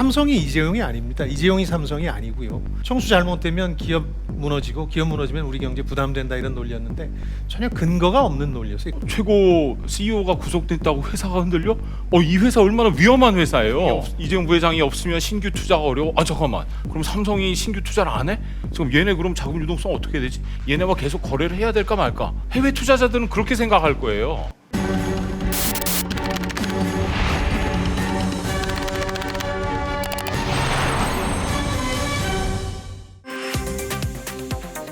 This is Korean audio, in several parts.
삼성이 이재용이 아닙니다. 이재용이 삼성이 아니고요. 청수 잘못되면 기업 무너지고 기업 무너지면 우리 경제 부담된다 이런 논리였는데 전혀 근거가 없는 논리였어요. 최고 CEO가 구속됐다고 회사가 흔들려? 어, 이 회사 얼마나 위험한 회사예요. 이재용 부회장이 없으면 신규 투자가 어려워. 아 잠깐만. 그럼 삼성이 신규 투자를 안 해? 지금 얘네 그럼 자금 유동성 어떻게 되지? 얘네와 계속 거래를 해야 될까 말까? 해외 투자자들은 그렇게 생각할 거예요.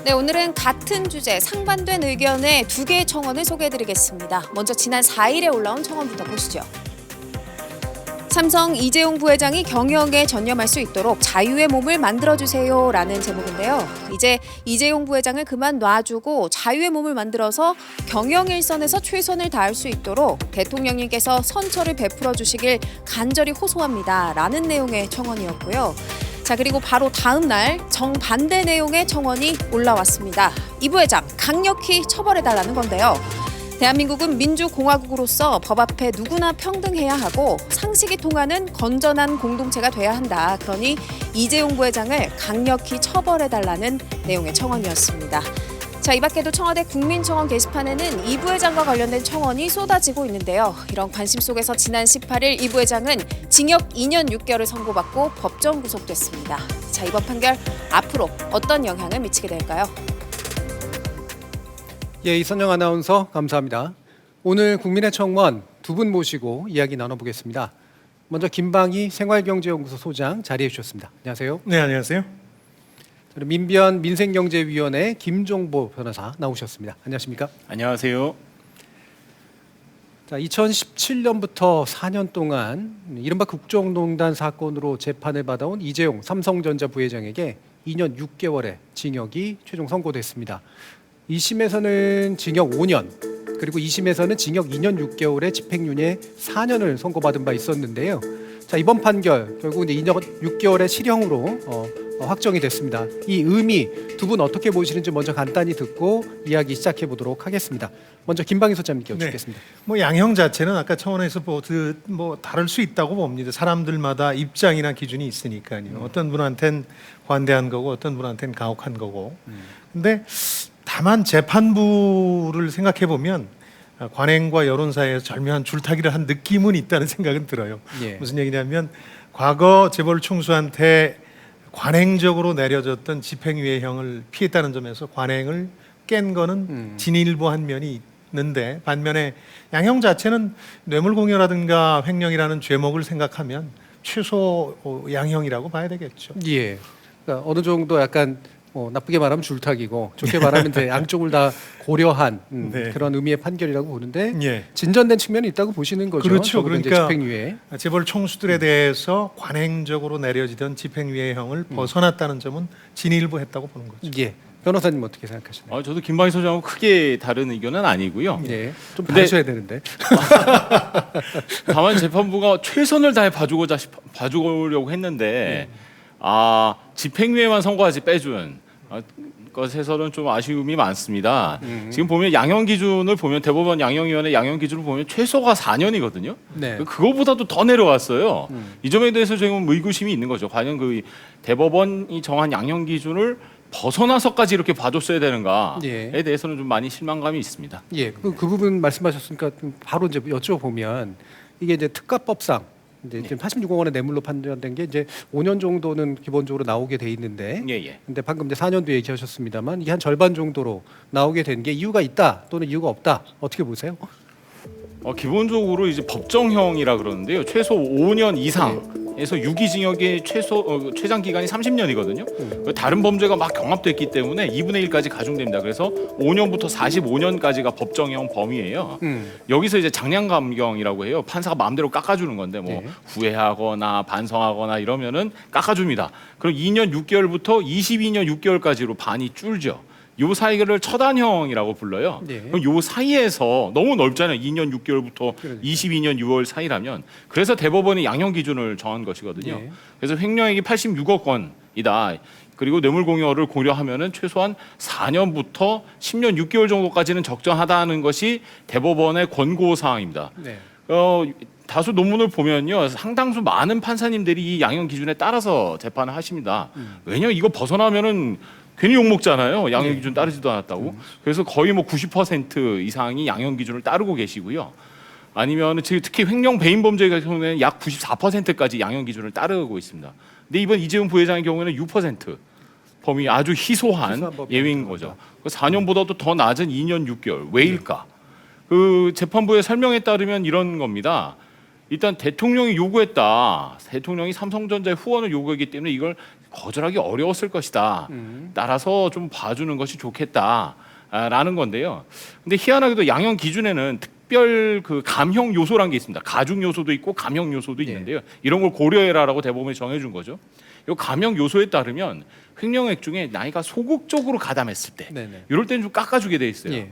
네, 오늘은 같은 주제 상반된 의견의 두 개의 청원을 소개해드리겠습니다. 먼저 지난 4일에 올라온 청원부터 보시죠. 삼성 이재용 부회장이 경영에 전념할 수 있도록 자유의 몸을 만들어주세요 라는 제목인데요. 이제 이재용 부회장을 그만 놔주고 자유의 몸을 만들어서 경영 일선에서 최선을 다할 수 있도록 대통령님께서 선처를 베풀어 주시길 간절히 호소합니다 라는 내용의 청원이었고요. 자 그리고 바로 다음 날 정반대 내용의 청원이 올라왔습니다. 이 부회장 강력히 처벌해 달라는 건데요. 대한민국은 민주공화국으로서 법 앞에 누구나 평등해야 하고 상식이 통하는 건전한 공동체가 돼야 한다. 그러니 이재용 부회장을 강력히 처벌해 달라는 내용의 청원이었습니다. 자, 이 밖에도 청와대 국민청원 게시판에는 이 부회장과 관련된 청원이 쏟아지고 있는데요. 이런 관심 속에서 지난 18일 이 부회장은 징역 2년 6개월을 선고받고 법정 구속됐습니다. 자, 이번 판결 앞으로 어떤 영향을 미치게 될까요? 예, 이선영 아나운서 감사합니다. 오늘 국민의 청원 두 분 모시고 이야기 나눠보겠습니다. 먼저 김방희 생활경제연구소 소장 자리해 주셨습니다. 안녕하세요. 네 안녕하세요. 민변 민생경제위원회 김종보 변호사 나오셨습니다. 안녕하십니까? 안녕하세요. 자, 2017년부터 4년 동안 이른바 국정농단 사건으로 재판을 받아온 이재용 삼성전자 부회장에게 2년 6개월의 징역이 최종 선고됐습니다. 1심에서는 징역 5년, 그리고 2심에서는 징역 2년 6개월의 집행유예 4년을 선고받은 바 있었는데요. 자, 이번 판결 결국 이제 2년 6개월의 실형으로 어, 어, 확정이 됐습니다. 이 의미 두 분 어떻게 보시는지 먼저 간단히 듣고 이야기 시작해 보도록 하겠습니다. 먼저 김방희 소장님께 네. 여쭙겠습니다. 뭐 양형 자체는 아까 청원에서 뭐, 그, 뭐 다를 수 있다고 봅니다. 사람들마다 입장이나 기준이 있으니까요. 어떤 분한텐 관대한 거고 어떤 분한텐 가혹한 거고. 근데 다만 재판부를 생각해 보면 관행과 여론 사이에서 절묘한 줄타기를 한 느낌은 있다는 생각은 들어요. 예. 무슨 얘기냐면 과거 재벌 총수한테 관행적으로 내려졌던 집행유예형을 피했다는 점에서 관행을 깬 거는 음. 진일보한 면이 있는데 반면에 양형 자체는 뇌물공여라든가 횡령이라는 죄목을 생각하면 최소 어, 양형이라고 봐야 되겠죠. 예. 그러니까 어느 정도 약간 뭐 나쁘게 말하면 줄타기고 좋게 말하면 이제 양쪽을 다 고려한 음, 네. 그런 의미의 판결이라고 보는데 예. 진전된 측면이 있다고 보시는 거죠. 그렇죠. 그러니까 집행유예. 재벌 총수들에 대해서 관행적으로 내려지던 집행유예형을 벗어났다는 점은 진일보했다고 보는 거죠. 예. 변호사님 어떻게 생각하시나요? 아, 저도 김방희 소장하고 크게 다른 의견은 아니고요. 예. 좀 근데- 봐주셔야 되는데. 다만 재판부가 최선을 다해 봐주고자 싶- 봐주려고 했는데 아 집행유예만 선고하지 빼준 아, 것에서는 좀 아쉬움이 많습니다. 지금 보면 양형 기준을 보면 대법원 양형위원회 양형 기준을 보면 최소가 4년이거든요. 네. 그거보다도 더 내려왔어요. 이 점에 대해서 지금 의구심이 있는 거죠. 과연 그 대법원이 정한 양형 기준을 벗어나서까지 이렇게 봐줬어야 되는가에 예. 대해서는 좀 많이 실망감이 있습니다. 예. 그, 그 부분 말씀하셨으니까 좀 바로 이제 여쭤보면 이게 이제 특가법상 이제 지금 86억 원의 뇌물로 판단된 게 이제 5년 정도는 기본적으로 나오게 돼 있는데 예, 예. 근데 방금 이제 4년도 얘기하셨습니다만 이게 한 절반 정도로 나오게 된 게 이유가 있다 또는 이유가 없다 어떻게 보세요? 어, 기본적으로 이제 법정형이라 그러는데요. 최소 5년 이상 에서 유기징역의 최소 어, 최장 기간이 30년이거든요. 다른 범죄가 막 경합됐기 때문에 2분의 1까지 가중됩니다. 그래서 5년부터 45년까지가 법정형 범위예요. 음. 여기서 이제 장량 감경이라고 해요. 판사가 마음대로 깎아주는 건데 뭐 네. 후회하거나 반성하거나 이러면은 깎아줍니다. 그럼 2년 6개월부터 22년 6개월까지로 반이 줄죠. 요 사이를 처단형이라고 불러요. 네. 그럼 요 사이에서 너무 넓잖아요. 2년 6개월부터 그러니까요. 22년 6월 사이라면 그래서 대법원이 양형 기준을 정한 것이거든요. 네. 그래서 횡령액이 86억 원이다. 그리고 뇌물공여를 고려하면은 최소한 4년부터 10년 6개월 정도까지는 적정하다는 것이 대법원의 권고 사항입니다. 네. 어, 다수 논문을 보면요 상당수 많은 판사님들이 이 양형 기준에 따라서 재판을 하십니다. 왜냐면 이거 벗어나면은 괜히 욕 먹잖아요. 양형 기준 따르지도 않았다고. 그래서 거의 뭐 90% 이상이 양형 기준을 따르고 계시고요. 아니면 특히 횡령 배임 범죄 같은 경우에는 약 94%까지 양형 기준을 따르고 있습니다. 근데 이번 이재용 부회장의 경우에는 6% 범위 아주 희소한 예외인 거죠. 4년보다도 더 낮은 2년 6개월. 왜일까? 그 재판부의 설명에 따르면 이런 겁니다. 일단 대통령이 요구했다. 대통령이 삼성전자의 후원을 요구했기 때문에 이걸 거절하기 어려웠을 것이다. 음. 따라서 좀 봐주는 것이 좋겠다라는 건데요. 근데 희한하게도 양형 기준에는 특별 그 감형 요소란 게 있습니다. 가중 요소도 있고 감형 요소도 예. 있는데요. 이런 걸 고려해라라고 대법원이 정해준 거죠. 이 감형 요소에 따르면 횡령액 중에 나이가 소극적으로 가담했을 때, 네네. 이럴 때는 좀 깎아주게 돼 있어요. 예.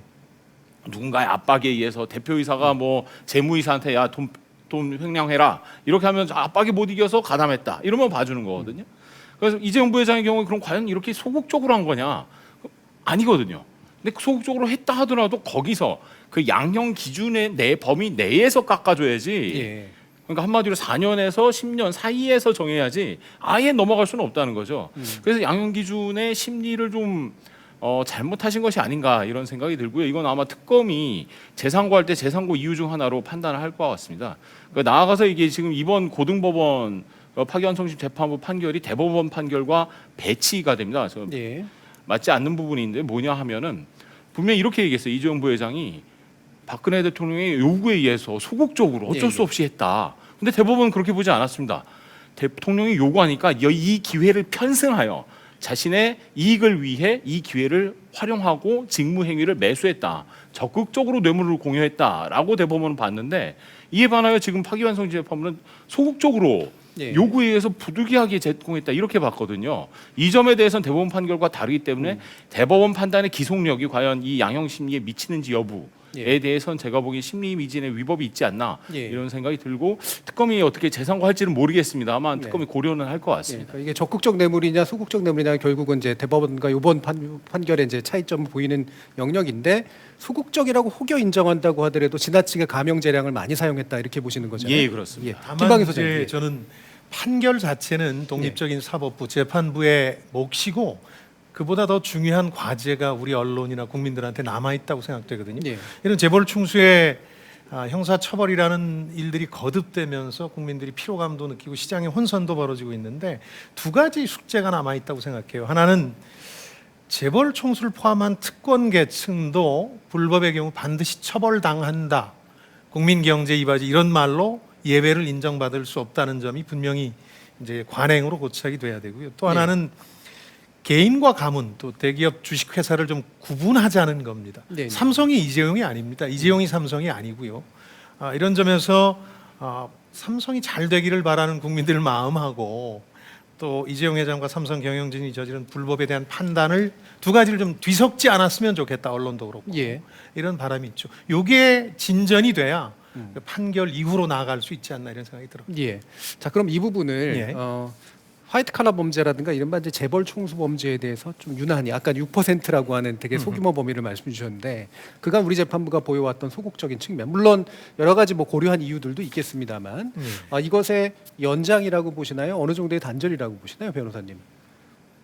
누군가의 압박에 의해서 대표이사가 뭐 재무이사한테 야돈돈 횡령해라 이렇게 하면 압박에 못 이겨서 가담했다 이러면 봐주는 거거든요. 그래서 이재용 부회장의 경우에 그럼 과연 이렇게 소극적으로 한 거냐? 아니거든요. 근데 소극적으로 했다 하더라도 거기서 그 양형 기준의 내 범위 내에서 깎아줘야지. 예. 그러니까 한마디로 4년에서 10년 사이에서 정해야지 아예 넘어갈 수는 없다는 거죠. 그래서 양형 기준의 심리를 좀 어, 잘못하신 것이 아닌가 이런 생각이 들고요. 이건 아마 특검이 재상고할 때 재상고 이유 중 하나로 판단을 할 것 같습니다. 그러니까 나아가서 이게 지금 이번 고등법원 어, 파기환송심 재판부 판결이 대법원 판결과 배치가 됩니다. 저 예. 맞지 않는 부분이 있는데 뭐냐 하면은 분명히 이렇게 얘기했어요. 이재용 부회장이 박근혜 대통령의 요구에 의해서 소극적으로 어쩔 예, 수 예. 없이 했다. 근데 대법원은 그렇게 보지 않았습니다. 대통령이 요구하니까 이- 이 기회를 편승하여 자신의 이익을 위해 이 기회를 활용하고 직무 행위를 매수했다. 적극적으로 뇌물을 공유했다라고 대법원은 봤는데 이에 반하여 지금 파기환송 재판부는 소극적으로 예. 요구에 의해서 부득이하게 제공했다 이렇게 봤거든요. 이 점에 대해서는 대법원 판결과 다르기 때문에 음. 대법원 판단의 기속력이 과연 이 양형 심리에 미치는지 여부 에 예. 대해서는 제가 보기엔 심리 미진의 위법이 있지 않나 예. 이런 생각이 들고 특검이 어떻게 재상고할지는 모르겠습니다만 네. 특검이 고려는 할것 예, 같습니다. 그러니까 이게 적극적 뇌물이냐 소극적 뇌물이냐 결국은 이제 대법원과 이번 판, 판결에 이제 차이점을 보이는 영역인데 소극적이라고 혹여 인정한다고 하더라도 지나치게 감형 재량을 많이 사용했다 이렇게 보시는 거잖아요. 예, 그렇습니다. 다만 김방희 이제 소장님. 예. 저는 판결 자체는 독립적인 사법부 재판부의 몫이고 그보다 더 중요한 과제가 우리 언론이나 국민들한테 남아 있다고 생각되거든요. 예. 이런 재벌 충수의 아, 형사 처벌이라는 일들이 거듭되면서 국민들이 피로감도 느끼고 시장의 혼선도 벌어지고 있는데 두 가지 숙제가 남아 있다고 생각해요. 하나는 재벌 총수를 포함한 특권 계층도 불법의 경우 반드시 처벌당한다. 국민 경제 이바지 이런 말로 예외를 인정받을 수 없다는 점이 분명히 이제 관행으로 고착이 돼야 되고요. 또 하나는 개인과 가문 또 대기업 주식 회사를 좀 구분하자는 겁니다. 네, 네. 삼성이 이재용이 아닙니다. 이재용이 삼성이 아니고요. 아, 이런 점에서 아, 삼성이 잘 되기를 바라는 국민들 마음하고 또 이재용 회장과 삼성 경영진이 저지른 불법에 대한 판단을 두 가지를 좀 뒤섞지 않았으면 좋겠다 언론도 그렇고 예. 이런 바람이 있죠. 요게 진전이 돼야 음. 그 판결 이후로 나아갈 수 있지 않나 이런 생각이 들어요. 예. 자 그럼 이 부분을 예. 어, 화이트 칼라 범죄라든가 이른바 이제 재벌 총수 범죄에 대해서 좀 유난히 아까 6%라고 하는 되게 소규모 범위를 말씀 주셨는데 그간 우리 재판부가 보여왔던 소극적인 측면 물론 여러 가지 뭐 고려한 이유들도 있겠습니다만 음. 아, 이것의 연장이라고 보시나요? 어느 정도의 단절이라고 보시나요, 변호사님?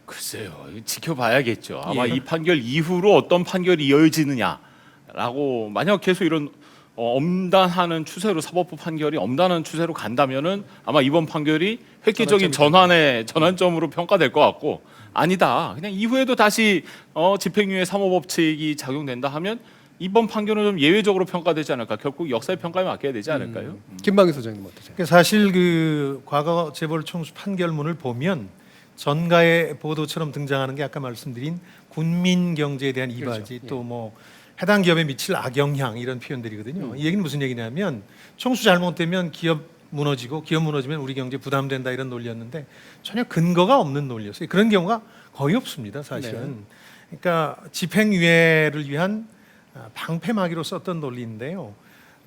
글쎄요, 지켜봐야겠죠. 아마 예. 이 판결 이후로 어떤 판결이 이어지느냐라고 만약 계속 이런 어, 엄단하는 추세로 사법부 판결이 엄단하는 추세로 간다면은 아마 이번 판결이 획기적인 전환의 전환점으로 평가될 것 같고 아니다. 그냥 이후에도 다시 어, 집행유예 사모법칙이 작용된다 하면 이번 판결은 좀 예외적으로 평가되지 않을까. 결국 역사의 평가에 맡겨야 되지 않을까요? 음. 김방희 소장님 어떠세요? 그러니까 사실 그 과거 재벌 총수 판결문을 보면 전가의 보도처럼 등장하는 게 아까 말씀드린 군민 경제에 대한 이바지 그렇죠. 또뭐 해당 기업에 미칠 악영향 이런 표현들이거든요. 이 얘기는 무슨 얘기냐면 총수 잘못되면 기업 무너지고 기업 무너지면 우리 경제 부담된다 이런 논리였는데 전혀 근거가 없는 논리였어요. 그런 경우가 거의 없습니다, 사실은. 그러니까 집행유예를 위한 아, 방패막이로 썼던 논리인데요.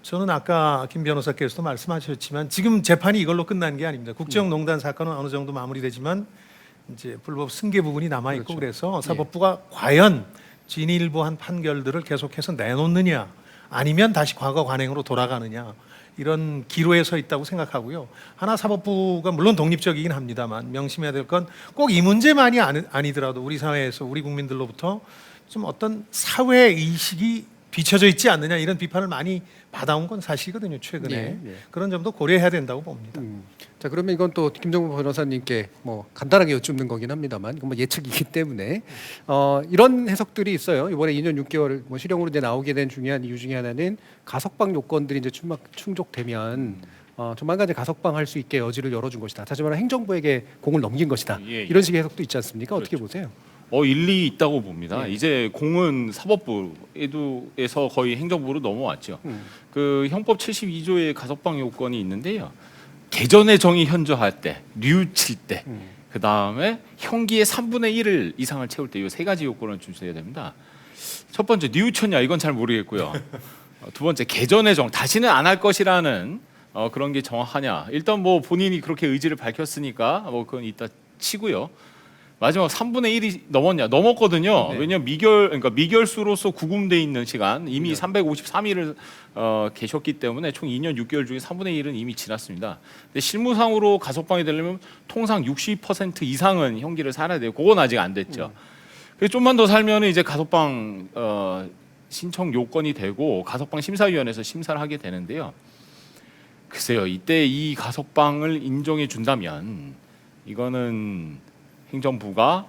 저는 아까 김 변호사께서도 말씀하셨지만 지금 재판이 이걸로 끝난 게 아닙니다. 국정농단 사건은 어느 정도 마무리되지만 이제 불법 승계 부분이 남아 있고 그렇죠. 그래서 사법부가 과연 진일보한 판결들을 계속해서 내놓느냐 아니면 다시 과거 관행으로 돌아가느냐 이런 기로에 서 있다고 생각하고요. 하나 사법부가 물론 독립적이긴 합니다만 명심해야 될 건 꼭 이 문제만이 아니, 아니더라도 우리 사회에서 우리 국민들로부터 좀 어떤 사회 의식이 뒤처져 있지 않느냐 이런 비판을 많이 받아온 건 사실이거든요 최근에 네, 네. 그런 점도 고려해야 된다고 봅니다. 음. 자 그러면 이건 또 김정부 변호사님께 뭐 간단하게 여쭙는 거긴 합니다만 이건 뭐 예측이기 때문에 어, 이런 해석들이 있어요. 이번에 2년 6개월 뭐 실형으로 이제 나오게 된 중요한 이유 중에 하나는 가석방 요건들이 이제 충막, 충족되면 어, 조만간 이제 가석방 할 수 있게 여지를 열어준 것이다. 다시 말해 행정부에게 공을 넘긴 것이다. 예, 예. 이런 식의 해석도 있지 않습니까? 어떻게 그렇죠. 보세요? 어 일리 있다고 봅니다. 예. 이제 공은 사법부에도,에서 거의 행정부로 넘어왔죠. 음. 그 형법 72조의 가석방 요건이 있는데요. 개전의 정의 현저할 때, 뉘우칠 때, 음. 그 다음에 형기의 3분의 1을 이상을 채울 때 이 세 가지 요건을 준수해야 됩니다. 첫 번째 뉘우쳤냐 이건 잘 모르겠고요. 어, 두 번째 개전의 정 다시는 안 할 것이라는 어, 그런 게 정확하냐. 일단 뭐 본인이 그렇게 의지를 밝혔으니까 뭐 그건 이따 치고요. 마지막 3분의 1이 넘었냐? 넘었거든요. 네. 왜냐면 미결 그러니까 미결수로서 구금돼 있는 시간 이미 353일을 어, 계셨기 때문에 총 2년 6개월 중에 3분의 1은 이미 지났습니다. 근데 실무상으로 가석방이 되려면 통상 60% 이상은 형기를 살아야 돼요. 그건 아직 안 됐죠. 그래서 좀만 더 살면 이제 가석방 어, 신청 요건이 되고 가석방 심사위원회에서 심사를 하게 되는데요. 글쎄요, 이때 이 가석방을 인정해 준다면 이거는 행정부가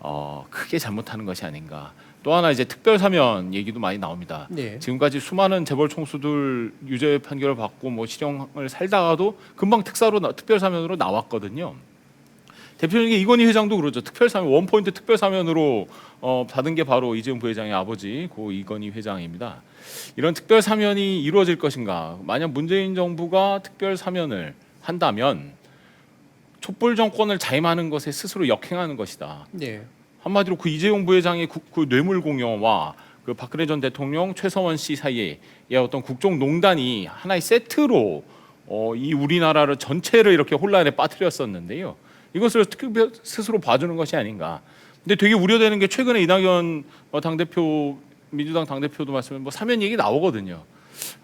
어, 크게 잘못하는 것이 아닌가. 또 하나 이제 특별 사면 얘기도 많이 나옵니다. 네. 지금까지 수많은 재벌 총수들 유죄 판결을 받고 뭐 실형을 살다가도 금방 특사로 나- 특별 사면으로 나왔거든요. 대표적인 게 이건희 회장도 그러죠. 특별 사면 원 포인트 특별 사면으로 어, 받은 게 바로 이재용 부회장의 아버지 고 이건희 회장입니다. 이런 특별 사면이 이루어질 것인가? 만약 문재인 정부가 특별 사면을 한다면 촛불 정권을 자임하는 것에 스스로 역행하는 것이다. 네. 한마디로 그 이재용 부회장의 국- 그 뇌물 공여와 그 박근혜 전 대통령 최서원 씨 사이에 어떤 국정농단이 하나의 세트로 어, 이 우리나라를 전체를 이렇게 혼란에 빠뜨렸었는데요. 이것을 특별 스스로 봐주는 것이 아닌가. 근데 되게 우려되는 게 최근에 이낙연 어, 당대표 민주당 당대표도 말씀해 뭐 사면 얘기 나오거든요.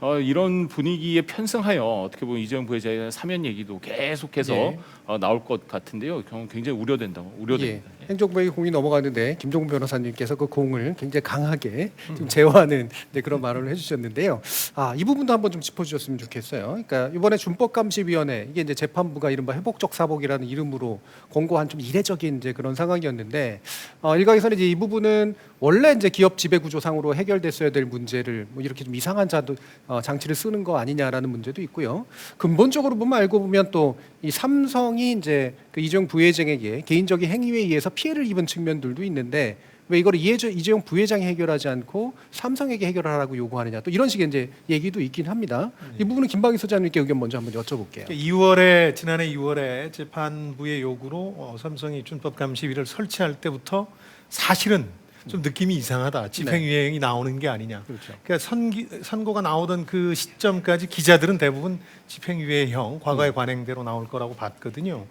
어, 이런 분위기에 편승하여 어떻게 보면 이재용 부회장의 사면 얘기도 계속해서 네. 어, 나올 것 같은데요. 경- 굉장히 우려된다고 우려됩니다. 예. 행정부에게 공이 넘어가는데 김종국 변호사님께서 그 공을 굉장히 강하게 좀 제어하는 네, 그런 말을 해주셨는데요. 아, 이 부분도 한번 좀 짚어주셨으면 좋겠어요. 그러니까 이번에 준법감시위원회 이게 이제 재판부가 이른바 회복적 사복이라는 이름으로 권고한 좀 이례적인 이제 그런 상황이었는데 어, 일각에서는 이제 이 부분은 원래 이제 기업 지배 구조상으로 해결됐어야 될 문제를 뭐 이렇게 좀 이상한 자도 어, 장치를 쓰는 거 아니냐라는 문제도 있고요. 근본적으로 보면 알고 보면 또 이 삼성이 이제 그 이재용 부회장에게 개인적인 행위에 의해서 피해를 입은 측면들도 있는데 왜 이걸 이재용 부회장이 해결하지 않고 삼성에게 해결하라고 요구하느냐 또 이런 식의 이제 얘기도 있긴 합니다. 이 부분은 김방희 소장님께 의견 먼저 한번 여쭤볼게요. 2월에 지난해 2월에 재판부의 요구로 어, 삼성이 준법 감시위를 설치할 때부터 사실은 좀 느낌이 이상하다. 집행유예행이 나오는 게 아니냐. 그렇죠. 그러니까 선기, 선고가 나오던 그 시점까지 기자들은 대부분 집행유예형 과거의 관행대로 나올 거라고 봤거든요.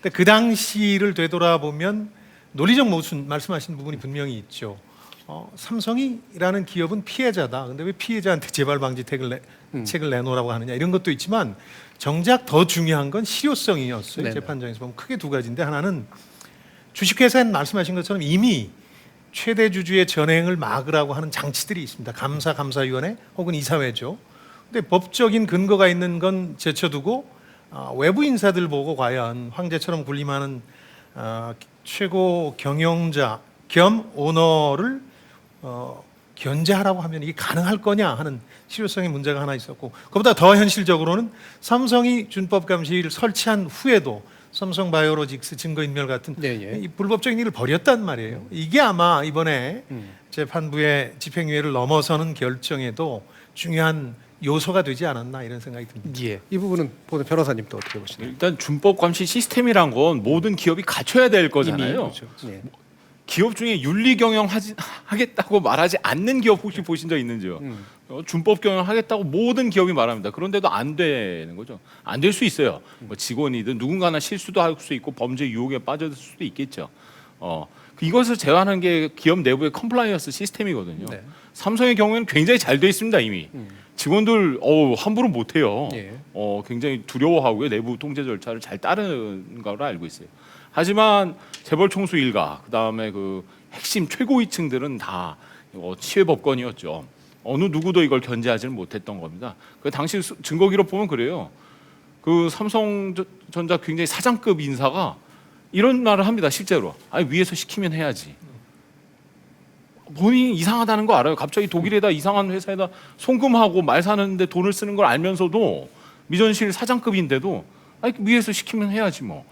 근데 그 당시를 되돌아보면 논리적 모순 말씀하신 부분이 분명히 있죠. 어, 삼성이라는 기업은 피해자다. 근데 왜 피해자한테 재발 방지 책을 내, 음. 책을 내놓으라고 하느냐 이런 것도 있지만 정작 더 중요한 건 실효성이었어요. 네네. 재판장에서 보면 크게 두 가지인데 하나는 주식회사는 말씀하신 것처럼 이미 최대 주주의 전행을 막으라고 하는 장치들이 있습니다. 감사 감사위원회 혹은 이사회죠. 근데 법적인 근거가 있는 건 제쳐두고 아, 외부 인사들 보고 과연 황제처럼 군림하는 아, 최고 경영자 겸 오너를 어, 견제하라고 하면 이게 가능할 거냐 하는 실효성의 문제가 하나 있었고 그보다 더 현실적으로는 삼성이 준법 감시를 설치한 후에도 삼성 바이오로직스 증거인멸 같은 네, 예. 이 불법적인 일을 벌였단 말이에요. 이게 아마 이번에 음. 재판부의 집행유예를 넘어서는 결정에도 중요한 요소가 되지 않았나 이런 생각이 듭니다. 예. 이 부분은 보는 변호사님 또 어떻게 보시나요? 일단 준법 감시 시스템이란 건 모든 기업이 갖춰야 될 거잖아요. 이미 그렇죠. 예. 기업 중에 윤리 경영 하지, 하겠다고 말하지 않는 기업 혹시 보신 적 있는지요? 음. 어, 준법 경영 하겠다고 모든 기업이 말합니다. 그런데도 안 되는 거죠. 안 될 수 있어요. 뭐 직원이든 누군가는 실수도 할 수 있고 범죄 유혹에 빠질 수도 있겠죠. 어, 그 이것을 제어하는 게 기업 내부의 컴플라이언스 시스템이거든요. 네. 삼성의 경우에는 굉장히 잘 돼 있습니다 이미. 음. 직원들 어 함부로 못 해요. 예. 어 굉장히 두려워하고요. 내부 통제 절차를 잘 따르는 걸로 알고 있어요. 하지만 재벌 총수 일가 그다음에 그 핵심 최고위층들은 다 어, 치외 법권이었죠. 어느 누구도 이걸 견제하지는 못했던 겁니다. 그 당시 수- 증거 기록 보면 그래요. 그 삼성전자 굉장히 사장급 인사가 이런 말을 합니다. 실제로. 아니 위에서 시키면 해야지. 본인이 이상하다는 거 알아요. 갑자기 독일에다 이상한 회사에다 송금하고 말 사는데 돈을 쓰는 걸 알면서도 미전실 사장급인데도 아니 위에서 시키면 해야지 뭐.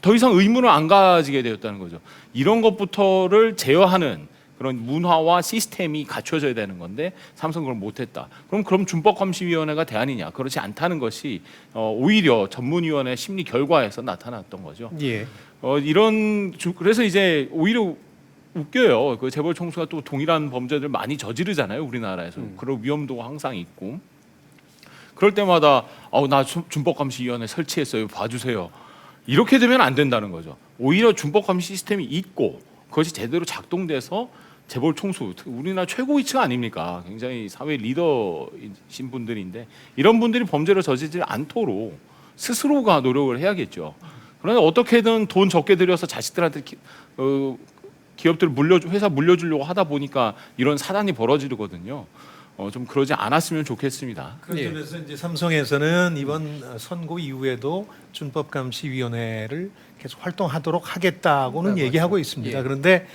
더 이상 의문을 안 가지게 되었다는 거죠. 이런 것부터를 제어하는 그런 문화와 시스템이 갖춰져야 되는 건데 삼성 그걸 못했다. 그럼 그럼 준법감시위원회가 대안이냐? 그렇지 않다는 것이 어, 오히려 전문위원회 심리 결과에서 나타났던 거죠. 예. 어, 이런 주, 그래서 이제 오히려 웃겨요. 그 재벌 총수가 또 동일한 범죄들 많이 저지르잖아요, 우리나라에서. 그런 위험도가 항상 있고. 그럴 때마다 어, 나 준- 준법감시위원회 설치했어요. 봐주세요. 이렇게 되면 안 된다는 거죠. 오히려 준법감시 시스템이 있고 그것이 제대로 작동돼서 재벌 총수, 우리나라 최고위층 아닙니까? 굉장히 사회 리더이신 분들인데 이런 분들이 범죄를 저지르지 않도록 스스로가 노력을 해야겠죠. 그러나 어떻게든 돈 적게 들여서 자식들한테 기, 어, 기업들 물려 회사 물려주려고 하다 보니까 이런 사단이 벌어지거든요. 어, 좀 그러지 않았으면 좋겠습니다. 그런 예. 점에서 이제 삼성에서는 이번 선고 이후에도 준법감시위원회를 계속 활동하도록 하겠다고는 네, 얘기하고. 있습니다. 예. 그런데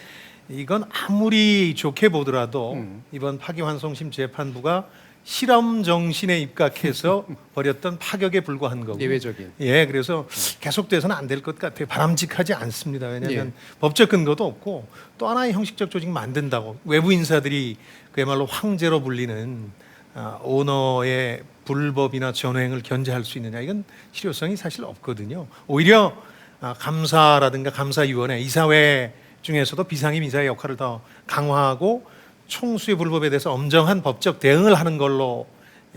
이건 아무리 좋게 보더라도 음. 이번 파기환송심 재판부가 실험 정신에 입각해서 벌였던 파격에 불과한 거고. 예외적인. 예, 그래서 계속돼서는 안 될 것 같아요. 바람직하지 않습니다. 왜냐하면 예. 법적 근거도 없고 또 하나의 형식적 조직 만든다고 외부 인사들이 그야말로 황제로 불리는 아, 오너의 불법이나 전횡을 견제할 수 있느냐 이건 실효성이 사실 없거든요. 오히려 아, 감사라든가 감사위원회 이사회 중에서도 비상임 이사의 역할을 더 강화하고 총수의 불법에 대해서 엄정한 법적 대응을 하는 걸로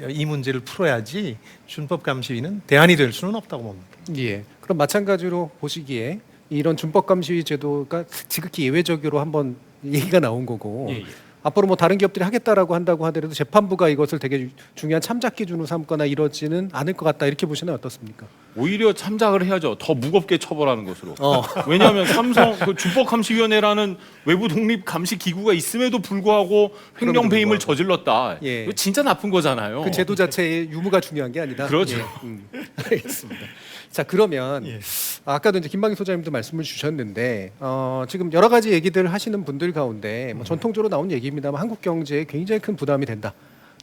이 문제를 풀어야지 준법 감시위는 대안이 될 수는 없다고 봅니다. 예. 그럼 마찬가지로 보시기에 이런 준법 감시위 제도가 지극히 예외적으로 한번 얘기가 나온 거고 예, 예. 앞으로 뭐 다른 기업들이 하겠다라고 한다고 하더라도 재판부가 이것을 되게 중요한 참작 기준으로 삼거나 이러지는 않을 것 같다 이렇게 보시면 어떻습니까? 오히려 참작을 해야죠. 더 무겁게 처벌하는 것으로. 어. 왜냐하면 삼성 그 준법감시위원회라는 외부 독립 감시 기구가 있음에도 불구하고 횡령 배임을 저질렀다. 예. 이거 진짜 나쁜 거잖아요. 그 제도 자체의 유무가 중요한 게 아니다. 그렇죠. 예. 음. 알겠습니다. 자 그러면 예. 아까도 이제 김방희 소장님도 말씀을 주셨는데 어, 지금 여러 가지 얘기들 하시는 분들 가운데 뭐 전통적으로 나온 얘기입니다만 한국 경제에 굉장히 큰 부담이 된다.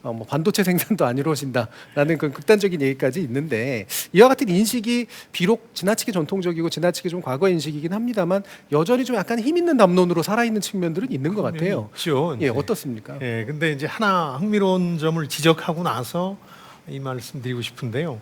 어, 뭐 반도체 생산도 안 이루어진다라는 그 극단적인 얘기까지 있는데 이와 같은 인식이 비록 지나치게 전통적이고 지나치게 좀 과거 인식이긴 합니다만 여전히 좀 약간 힘 있는 담론으로 살아 있는 측면들은 있는 것 같아요. 있죠. 예. 어떻습니까? 예, 근데 이제 하나 흥미로운 점을 지적하고 나서 이 말씀드리고 싶은데요.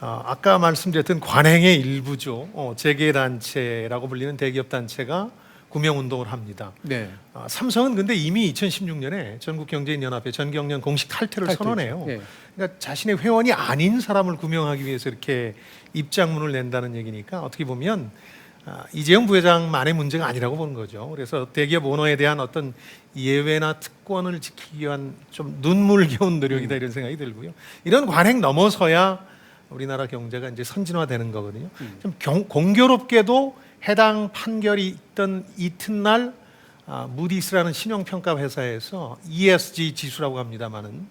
아, 아까 말씀드렸던 관행의 일부죠. 어, 재계 단체라고 불리는 대기업 단체가 구명 운동을 합니다. 네. 아, 삼성은 근데 이미 2016년에 전국경제인연합회 전경련 공식 탈퇴를 탈퇴죠. 선언해요. 예. 그러니까 자신의 회원이 아닌 사람을 구명하기 위해서 이렇게 입장문을 낸다는 얘기니까 어떻게 보면 아, 이재용 부회장만의 문제가 아니라고 보는 거죠. 그래서 대기업 오너에 대한 어떤 예외나 특권을 지키기 위한 좀 눈물겨운 노력이다 이런 생각이 들고요. 이런 관행 넘어서야 우리나라 경제가 이제 선진화되는 거거든요. 좀 경- 공교롭게도 해당 판결이 있던 이튿날 아, 무디스라는 신용평가 회사에서 ESG 지수라고 합니다만은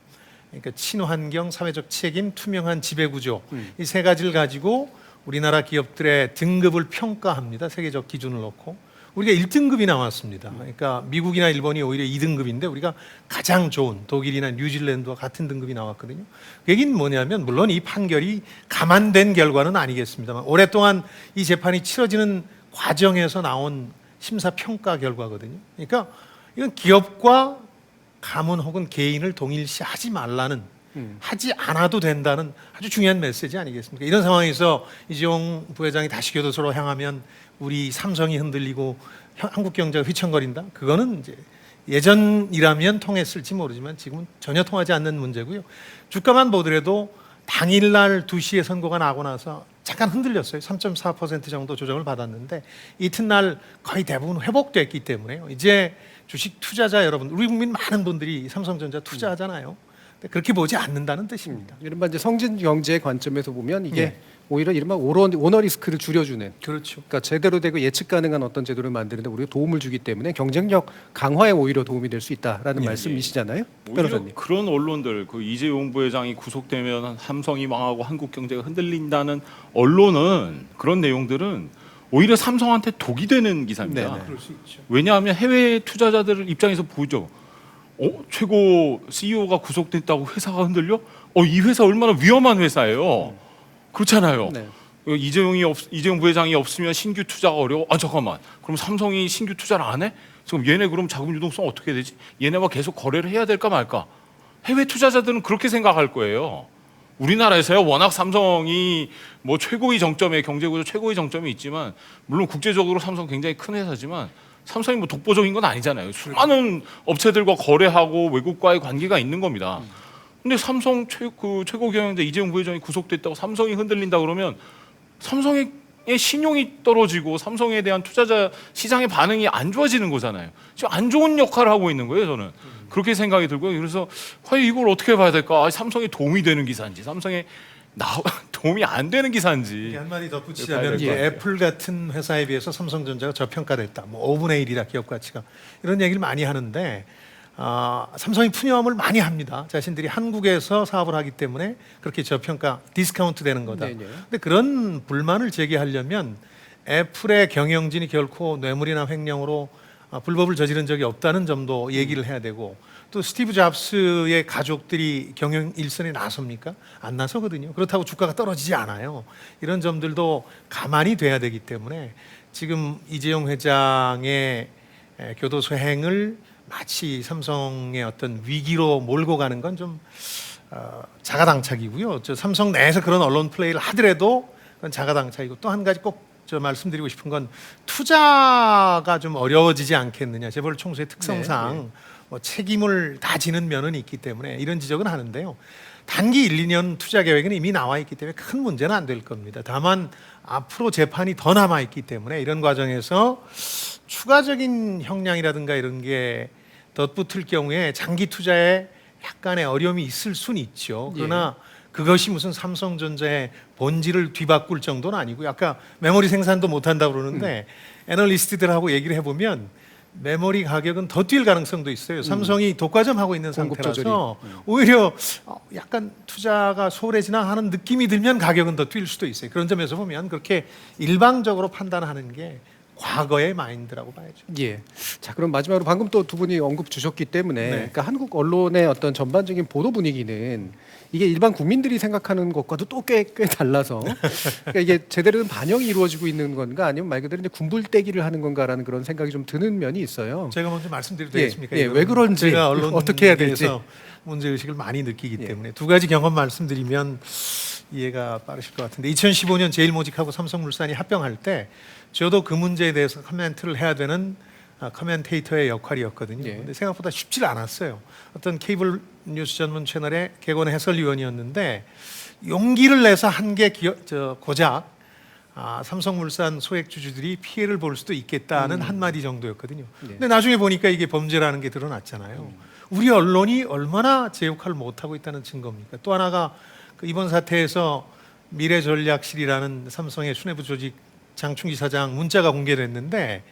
그러니까 친환경, 사회적 책임, 투명한 지배구조 이세 가지를 가지고 우리나라 기업들의 등급을 평가합니다. 세계적 기준을 놓고 우리가 1등급이 나왔습니다. 그러니까 미국이나 일본이 오히려 2등급인데 우리가 가장 좋은 독일이나 뉴질랜드와 같은 등급이 나왔거든요. 그 얘기는 뭐냐면 물론 이 판결이 감안된 결과는 아니겠습니다만 오랫동안 이 재판이 치러지는 과정에서 나온 심사 평가 결과거든요. 그러니까 이건 기업과 가문 혹은 개인을 동일시하지 말라는 하지 않아도 된다는 아주 중요한 메시지 아니겠습니까? 이런 상황에서 이재용 부회장이 다시 교도소로 향하면 우리 삼성이 흔들리고 현- 한국 경제가 휘청거린다. 그거는 이제 예전이라면 통했을지 모르지만 지금은 전혀 통하지 않는 문제고요. 주가만 보더라도 당일날 2시에 선고가 나고 나서 잠깐 흔들렸어요. 3.4% 정도 조정을 받았는데 이튿날 거의 대부분 회복됐기 때문에요. 이제 주식 투자자 여러분, 우리 국민 많은 분들이 삼성전자 투자하잖아요. 그렇게 보지 않는다는 뜻입니다. 이른바 이제 성진 경제의 관점에서 보면 이게 네. 오히려 이른바 오너, 오너 리스크를 줄여주는 그렇죠. 그러니까 제대로 되고 예측 가능한 어떤 제도를 만드는데 우리가 도움을 주기 때문에 경쟁력 강화에 오히려 도움이 될 수 있다라는 예, 말씀이시잖아요, 오히려 변호사님. 그런 언론들 그 이재용 부회장이 구속되면 삼성이 망하고 한국 경제가 흔들린다는 언론은 그런 내용들은 오히려 삼성한테 독이 되는 기사입니다. 네네. 그럴 수 있죠. 왜냐하면 해외 투자자들 입장에서 보죠. 어, 최고 CEO가 구속됐다고 회사가 흔들려? 어, 이 회사 얼마나 위험한 회사예요. 그렇잖아요. 네. 어, 이재용이 없, 이재용 부회장이 없으면 신규 투자가 어려워. 아 잠깐만. 그럼 삼성이 신규 투자를 안 해? 지금 얘네 그럼 자금 유동성 어떻게 되지? 얘네와 계속 거래를 해야 될까 말까? 해외 투자자들은 그렇게 생각할 거예요. 우리나라에서야 워낙 삼성이 뭐 최고의 정점에 경제구조 최고의 정점이 있지만 물론 국제적으로 삼성 굉장히 큰 회사지만 삼성이 뭐 독보적인 건 아니잖아요. 수많은 업체들과 거래하고 외국과의 관계가 있는 겁니다. 근데 삼성 최, 그 최고 경영자 이재용 부회장이 구속됐다고 삼성이 흔들린다 그러면 삼성의 신용이 떨어지고 삼성에 대한 투자자 시장의 반응이 안 좋아지는 거잖아요. 지금 안 좋은 역할을 하고 있는 거예요, 저는. 그렇게 생각이 들고요. 그래서 과연 이걸 어떻게 봐야 될까? 아, 삼성에 도움이 되는 기사인지, 삼성에 나, 도움이 안 되는 기사인지. 한마디 덧붙이자면 같아요. 애플 같은 회사에 비해서 삼성전자가 저평가됐다. 뭐 5분의 1이라 기업 가치가 이런 얘기를 많이 하는데 아, 삼성이 푸념을 많이 합니다. 자신들이 한국에서 사업을 하기 때문에 그렇게 저평가 디스카운트 되는 거다. 네네. 근데 그런 불만을 제기하려면 애플의 경영진이 결코 뇌물이나 횡령으로 아, 불법을 저지른 적이 없다는 점도 얘기를 해야 되고 또 스티브 잡스의 가족들이 경영 일선에 나섭니까? 안 나서거든요. 그렇다고 주가가 떨어지지 않아요. 이런 점들도 가만히 돼야 되기 때문에 지금 이재용 회장의 에, 교도소 행을 마치 삼성의 어떤 위기로 몰고 가는 건좀 어, 자가당착이고요. 저 삼성 내에서 그런 언론 플레이를 하더라도 그건 자가당착이고 또 한 가지 꼭 저 말씀드리고 싶은 건 투자가 좀 어려워지지 않겠느냐. 재벌 총수의 특성상 네, 뭐 책임을 다 지는 면은 있기 때문에 이런 지적은 하는데요. 단기 1, 2년 투자 계획은 이미 나와 있기 때문에 큰 문제는 안 될 겁니다. 다만 앞으로 재판이 더 남아 있기 때문에 이런 과정에서 추가적인 형량이라든가 이런 게 덧붙을 경우에 장기 투자에 약간의 어려움이 있을 수는 있죠. 그러나 그것이 무슨 삼성전자의 본질을 뒤바꿀 정도는 아니고 아까 메모리 생산도 못 한다고 그러는데 애널리스트들하고 얘기를 해보면 메모리 가격은 더 뛸 가능성도 있어요. 삼성이 독과점 하고 있는 상태라서 오히려 어, 약간 투자가 소홀해지나 하는 느낌이 들면 가격은 더 뛸 수도 있어요. 그런 점에서 보면 그렇게 일방적으로 판단하는 게 과거의 마인드라고 봐야죠. 예. 자, 그럼 마지막으로 방금 또 두 분이 언급 주셨기 때문에 네. 그러니까 한국 언론의 어떤 전반적인 보도 분위기는 이게 일반 국민들이 생각하는 것과도 또 꽤 꽤 달라서 그러니까 이게 제대로 된 반영이 이루어지고 있는 건가 아니면 말 그대로 이제 군불대기를 하는 건가라는 그런 생각이 좀 드는 면이 있어요. 제가 먼저 말씀드려도 예, 되겠습니까? 예, 왜 그런지, 제가 언론에 어떻게 해야 될지. 문제 의식을 많이 느끼기 예. 때문에 두 가지 경험 말씀드리면 이해가 빠르실 것 같은데 2015년 제일모직하고 삼성물산이 합병할 때 저도 그 문제에 대해서 커멘트를 해야 되는 아, 커멘테이터의 역할이었거든요. 예. 근데 생각보다 쉽지 않았어요. 어떤 케이블 뉴스 전문 채널의 개건 해설위원이었는데 용기를 내서 한게저 고작 아, 삼성물산 소액 주주들이 피해를 볼 수도 있겠다는 한 마디 정도였거든요. 네. 근데 나중에 보니까 이게 범죄라는 게 드러났잖아요. 우리 언론이 얼마나 제 역할을 못 하고 있다는 증거입니까? 또 하나가 그 이번 사태에서 미래전략실이라는 삼성의 수뇌부 조직 장충기 사장 문자가 공개됐는데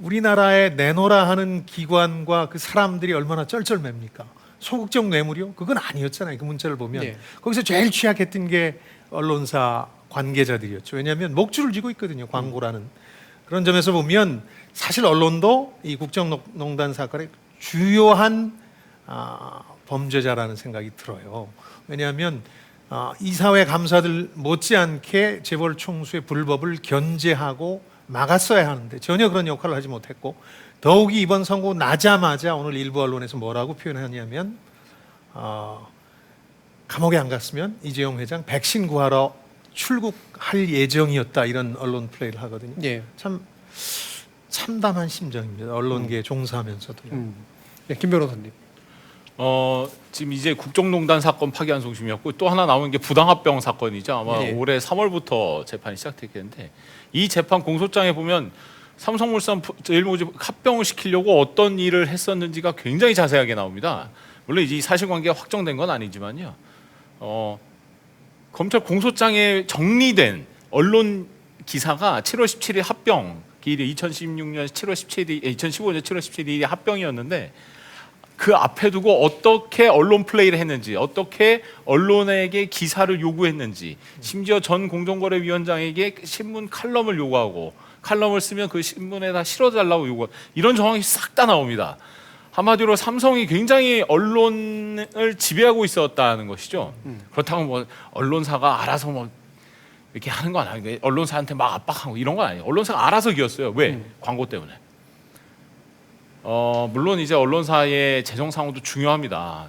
우리나라에 내놓으라 하는 기관과 그 사람들이 얼마나 쩔쩔맵니까? 소극적 뇌물이요? 그건 아니었잖아요. 그 문자를 보면 네. 거기서 제일 취약했던 게 언론사 관계자들이었죠. 왜냐하면 목줄을 쥐고 있거든요. 광고라는 그런 점에서 보면 사실 언론도 이 국정농단 사건의 주요한 아, 범죄자라는 생각이 들어요. 왜냐하면 아, 이사회 감사들 못지않게 재벌 총수의 불법을 견제하고 막았어야 하는데 전혀 그런 역할을 하지 못했고 더욱이 이번 선고 나자마자 오늘 일부 언론에서 뭐라고 표현하냐면 어, 감옥에 안 갔으면 이재용 회장 백신 구하러 출국할 예정이었다 이런 언론 플레이를 하거든요. 예. 참 참담한 심정입니다. 언론계에 종사하면서도요. 음. 예, 김 변호사님. 어, 지금 이제 국정농단 사건 파기한 송심이었고 또 하나 나오는 게 부당합병 사건이죠. 아마 예. 올해 3월부터 재판이 시작됐겠는데 이 재판 공소장에 보면 삼성물산 부- 제일모직 합병을 시키려고 어떤 일을 했었는지가 굉장히 자세하게 나옵니다. 물론 이제 이 사실관계가 확정된 건 아니지만요. 어, 검찰 공소장에 정리된 언론 기사가 7월 17일 합병 기일이 2016년 7월 17일, 2015년 7월 17일이 합병이었는데 그 앞에 두고 어떻게 언론 플레이를 했는지, 어떻게 언론에게 기사를 요구했는지, 심지어 전 공정거래위원장에게 신문 칼럼을 요구하고 칼럼을 쓰면 그 신문에다 실어달라고 요구 이런 정황이 싹 다 나옵니다. 한마디로 삼성이 굉장히 언론을 지배하고 있었다는 것이죠. 그렇다고 뭐 언론사가 알아서 뭐 이렇게 하는 건 아니고 언론사한테 막 압박하고 이런 건 아니에요. 언론사가 알아서 기었어요. 왜? 광고 때문에. 어 물론 이제 언론사의 재정 상황도 중요합니다.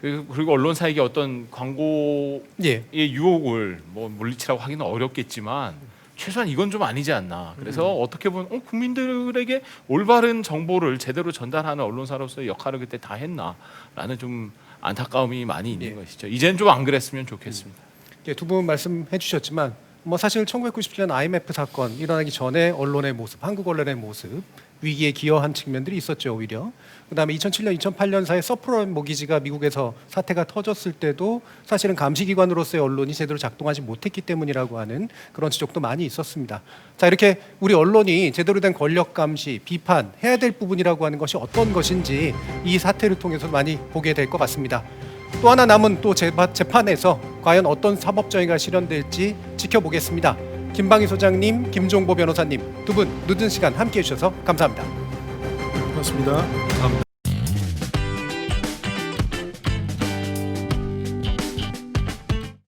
그리고 그리고 언론사에게 어떤 광고의 예. 유혹을 뭐 물리치라고 하기는 어렵겠지만 최소한 이건 좀 아니지 않나. 그래서 어떻게 보면 어, 국민들에게 올바른 정보를 제대로 전달하는 언론사로서의 역할을 그때 다 했나라는 좀 안타까움이 많이 있는 예. 것이죠. 이제는 좀안 그랬으면 좋겠습니다. 예, 두분 말씀해 주셨지만 뭐 사실 1997년 IMF 사건 일어나기 전에 언론의 모습, 한국 언론의 모습 위기에 기여한 측면들이 있었죠 오히려. 그다음에 2007년, 2008년 사이 서프라임 모기지가 미국에서 사태가 터졌을 때도 사실은 감시기관으로서의 언론이 제대로 작동하지 못했기 때문이라고 하는 그런 지적도 많이 있었습니다. 자 이렇게 우리 언론이 제대로 된 권력 감시, 비판 해야 될 부분이라고 하는 것이 어떤 것인지 이 사태를 통해서 많이 보게 될 것 같습니다. 또 하나 남은 또 재판에서 과연 어떤 사법 정의가 실현될지 지켜보겠습니다. 김방희 소장님, 김종보 변호사님 두 분 늦은 시간 함께해 주셔서 감사합니다. 고맙습니다.